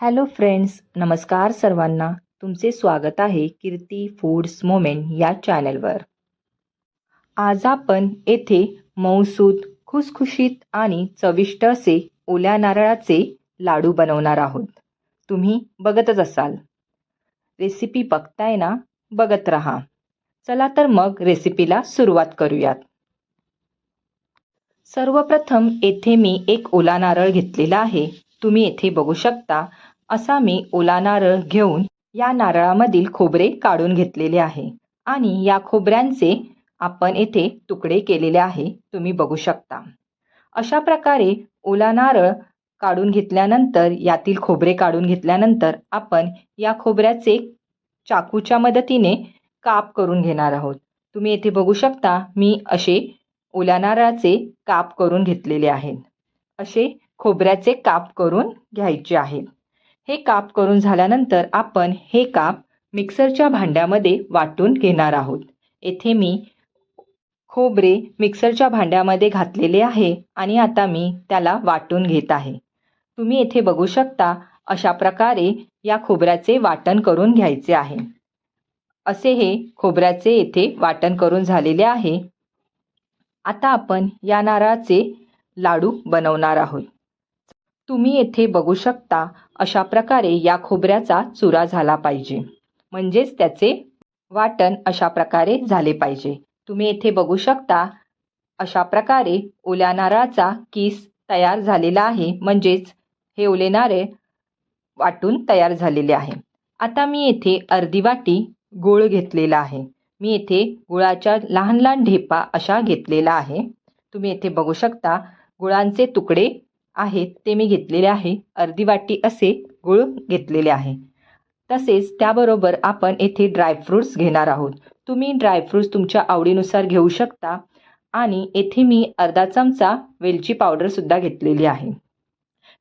Hello friends नमस्कार सर्वांना. तुमचे स्वागत आहे कीर्ती फूड्स मोमेंट या चॅनलवर आज आपण येथे मौसूद खुसखुशीत आणि चविष्ट असे ओल्या नारळाचे लाडू बनवणार आहोत. तुम्ही बघतच असाल. रेसिपी बघताय ना? बघत राहा. चला तर मग रेसिपीला सुरुवात करूयात. सर्वप्रथम येथे मी एक ओला नारळ घेतलेला आहे. तुम्ही येथे बघू शकता असा मी ओला नारळ घेऊन या नारळामधील खोबरे काढून घेतलेले आहे. आणि या खोबऱ्यांचे आपण येथे तुकडे केलेले आहे. तुम्ही बघू शकता. अशा प्रकारे ओला नारळ काढून घेतल्यानंतर यातील खोबरे काढून घेतल्यानंतर आपण या खोबऱ्याचे चाकूच्या मदतीने काप करून घेणार आहोत. तुम्ही येथे बघू शकता मी असे ओल्या नारळाचे काप करून घेतलेले आहेत. असे खोबऱ्याचे काप करून घ्यायचे आहेत. हे काप करून झाल्यानंतर आपण हे काप मिक्सरच्या भांड्यामध्ये वाटून घेणार आहोत. येथे मी खोबरे मिक्सरच्या भांड्यामध्ये घातलेले आहे आणि आता मी त्याला वाटून घेत आहे. तुम्ही येथे बघू शकता अशा प्रकारे या खोबऱ्याचे वाटण करून घ्यायचे आहे. असे हे खोबऱ्याचे येथे वाटण करून झालेले आहे. आता आपण या नारळाचे लाडू बनवणार आहोत. तुम्ही येथे बघू शकता अशा प्रकारे या खोबऱ्याचा चुरा झाला पाहिजे. म्हणजेच त्याचे वाटण अशा प्रकारे झाले पाहिजे. तुम्ही येथे बघू शकता अशा प्रकारे ओल्या नारळाचा किस तयार झालेला आहे. म्हणजेच हे ओले नारळ वाटून तयार झालेले आहे. आता मी येथे अर्धी वाटी गूळ घेतलेला आहे. मी येथे गुळाच्या लहान लहान ढेपा अशा घेतलेला आहे. तुम्ही येथे बघू शकता गुळांचे तुकडे आहेत ते मी घेतलेले आहे. अर्धी वाटी असे गुळ घेतलेले आहे. तसेच त्याबरोबर आपण येथे ड्रायफ्रूट्स घेणार आहोत. तुम्ही ड्रायफ्रूट्स तुमच्या आवडीनुसार घेऊ शकता आणि येथे मी अर्धा चमचा वेलची पावडरसुद्धा घेतलेली आहे.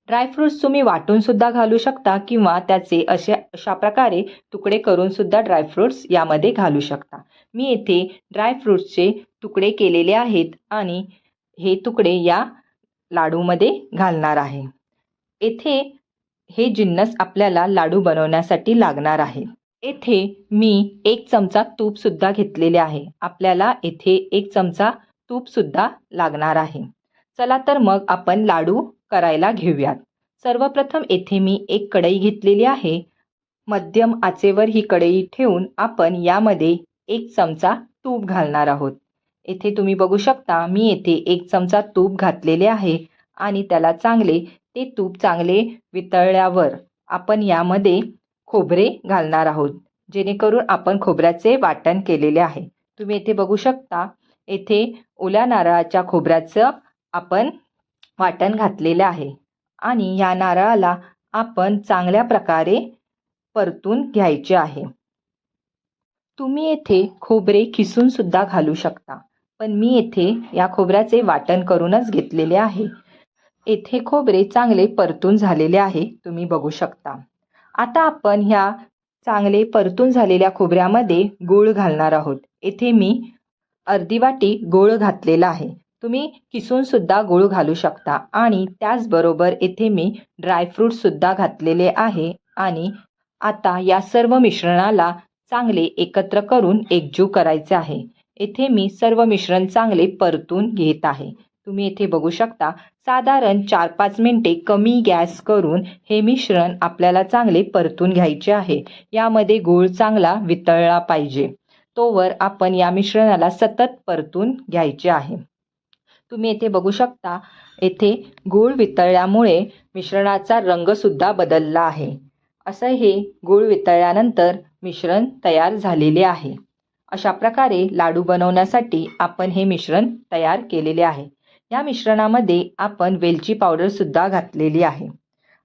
ड्रायफ्रूट्स तुम्ही वाटूनसुद्धा घालू शकता किंवा त्याचे अशा अशा प्रकारे तुकडे करूनसुद्धा ड्रायफ्रूट्स यामध्ये घालू शकता. मी येथे ड्रायफ्रूट्सचे तुकडे केलेले आहेत आणि हे तुकडे या लाडूमध्ये घालणार आहे. येथे हे जिन्नस आपल्याला लाडू बनवण्यासाठी लागणार आहे. येथे मी एक चमचा तूपसुद्धा घेतलेले आहे. आपल्याला येथे एक चमचा तूपसुद्धा लागणार आहे. चला तर मग आपण लाडू करायला घेऊयात. सर्वप्रथम येथे मी एक कढई घेतलेली आहे. मध्यम आचेवर ही कढई ठेवून आपण यामध्ये एक चमचा तूप घालणार आहोत. येथे तुम्ही बघू शकता मी येथे एक चमचा तूप घातलेले आहे आणि त्याला चांगले ते तूप चांगले वितळल्यावर आपण यामध्ये खोबरे घालणार आहोत जेणेकरून आपण खोबऱ्याचे वाटण केलेले आहे. तुम्ही येथे बघू शकता येथे ओल्या नारळाच्या खोबऱ्याचं आपण वाटण घातलेलं आहे आणि या नारळाला आपण चांगल्या प्रकारे परतून घ्यायचे आहे. तुम्ही येथे खोबरे खिसून सुद्धा घालू शकता. पण मी येथे या खोबऱ्याचे वाटण करूनच घेतलेले आहे. येथे खोबरे चांगले परतून झालेले आहे तुम्ही बघू शकता. आता आपण ह्या चांगले परतून झालेल्या खोबऱ्यामध्ये गूळ घालणार आहोत. येथे मी अर्धी वाटी गूळ घातलेला आहे. तुम्ही किसून सुद्धा गूळ घालू शकता आणि त्याचबरोबर येथे मी ड्रायफ्रूटसुद्धा घातलेले आहे आणि आता या सर्व मिश्रणाला चांगले एकत्र करून एकजू करायचे आहे. येथे मी सर्व मिश्रण चांगले परतून घेत आहे. तुम्ही येथे बघू शकता साधारण चार पाच मिनटे कमी गॅस करून हे मिश्रण आपल्याला चांगले परतून घ्यायचे आहे. यामध्ये गूळ चांगला वितळला पाहिजे. तोवर आपण या मिश्रणाला सतत परतून घ्यायचे आहे. तुम्ही येथे बघू शकता येथे गूळ वितळल्यामुळे मिश्रणाचा रंगसुद्धा बदलला आहे. असं हे गूळ वितळल्यानंतर मिश्रण तयार झालेले आहे. अशा प्रकारे लाडू बनवण्यासाठी आपण हे मिश्रण तयार केलेले आहे. या मिश्रणामध्ये आपण वेलची पावडरसुद्धा घातलेली आहे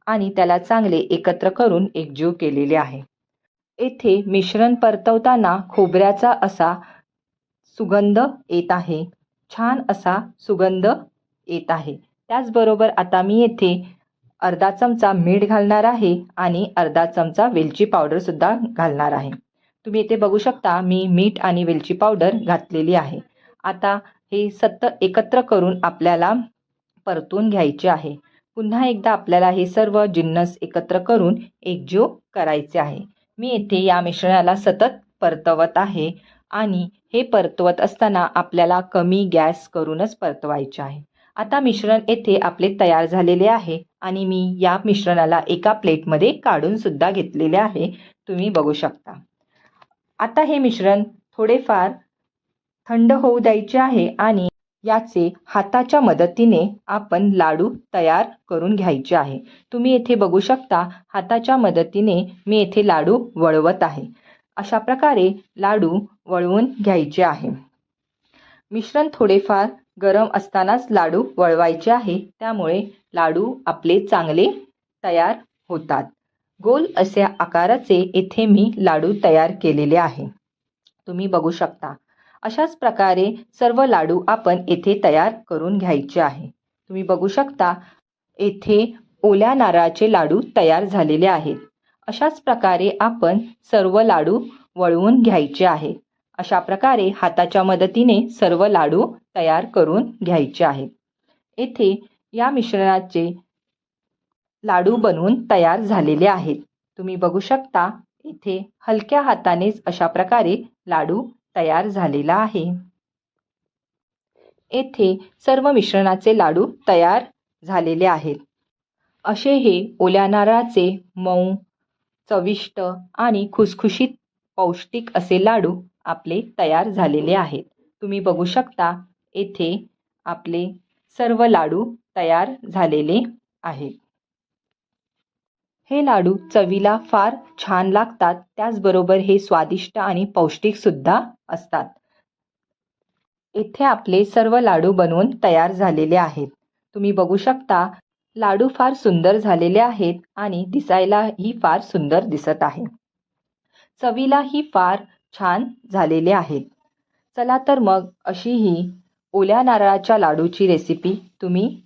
आणि त्याला चांगले एकत्र करून एकजीव केलेले आहे. येथे मिश्रण परतवताना खोबऱ्याचा असा सुगंध येत आहे. छान असा सुगंध येत आहे. त्याचबरोबर आता मी येथे अर्धा चमचा मीठ घालणार आहे आणि अर्धा चमचा वेलची पावडरसुद्धा घालणार आहे. तुम्ही इथे बघू शकता मी मीठ आणि वेलची पावडर घातलेली आहे. आता हे सत्त एकत्र करून आपल्याला परतून घ्यायचे आहे. पुन्हा एकदा आपल्याला हे सर्व जिन्नस एकत्र करून एकजीव करायचे आहे. मी येथे या मिश्रणाला सतत परतवत आहे आणि हे परतवत असताना आपल्याला कमी गॅस करूनच परतवायचे आहे. आता मिश्रण येथे आपले तयार झालेले आहे आणि मी या मिश्रणाला एका प्लेटमध्ये काढून सुद्धा घेतलेले आहे. तुम्ही बघू शकता. आता हे मिश्रण थोडेफार थंड होऊ द्यायचे आहे आणि याचे हाताच्या मदतीने आपण लाडू तयार करून घ्यायचे आहे. तुम्ही येथे बघू शकता हाताच्या मदतीने मी येथे लाडू वळवत आहे. अशा प्रकारे लाडू वळवून घ्यायचे आहे. मिश्रण थोडेफार गरम असतानाच लाडू वळवायचे आहे. त्यामुळे लाडू आपले चांगले तयार होतात. गोल अशा आकाराचे येथे मी लाडू तयार केलेले आहे. तुम्ही बघू शकता. अशाच प्रकारे सर्व लाडू आपण येथे तयार करून घ्यायचे आहे. तुम्ही बघू शकता येथे ओल्या नारळाचे लाडू तयार झालेले आहेत. अशाच प्रकारे आपण सर्व लाडू वळवून घ्यायचे आहेत अशा प्रकारे हाताच्या मदतीने सर्व लाडू तयार करून घ्यायचे आहेत. येथे या मिश्रणाचे लाडू बनवून तयार झालेले आहेत. तुम्ही बघू शकता इथे हलक्या हातानेच अशा प्रकारे लाडू तयार झालेला आहे. येथे सर्व मिश्रणाचे लाडू तयार झालेले आहेत. असे हे ओल्या नारळाचे मऊ चविष्ट आणि खुसखुशीत पौष्टिक असे लाडू आपले तयार झालेले आहेत. तुम्ही बघू शकता येथे आपले सर्व लाडू तयार झालेले आहेत. हे लाडू चवीला फार छान लागतात त्याचबरोबर हे स्वादिष्ट आणि पौष्टिक सुद्धा असतात. येथे आपले सर्व लाडू बनवून तयार झालेले आहेत. तुम्ही बघू शकता लाडू फार सुंदर झालेले आहेत आणि दिसायलाही फार सुंदर दिसत आहे. चवीलाही फार छान झालेले आहेत. चला तर मग अशी ही ओल्या नारळाच्या लाडूची रेसिपी तुम्ही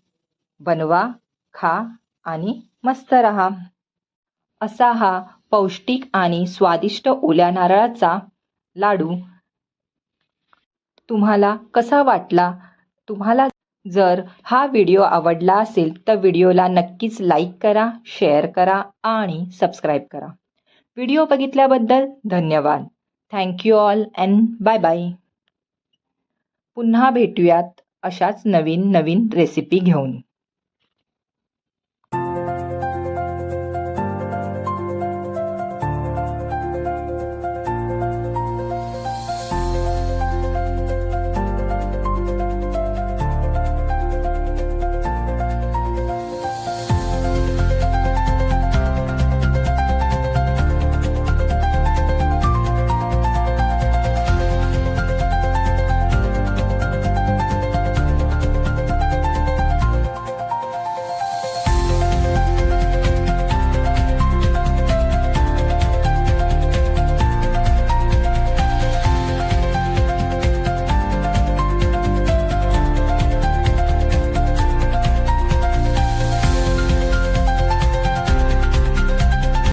बनवा खा आणि मस्त रहा. असा हा पौष्टिक आणि स्वादिष्ट ओल्या नारळाचा लाडू. तुम्हाला कसा वाटला? तुम्हाला जर हा व्हिडिओ आवडला असेल तर व्हिडिओला नक्कीच लाईक करा शेअर करा आणि सबस्क्राईब करा. व्हिडिओ बघितल्याबद्दल धन्यवाद. Thank you all and bye bye पुन्हा भेटूयात अशाच नवीन नवीन रेसिपी घेऊन.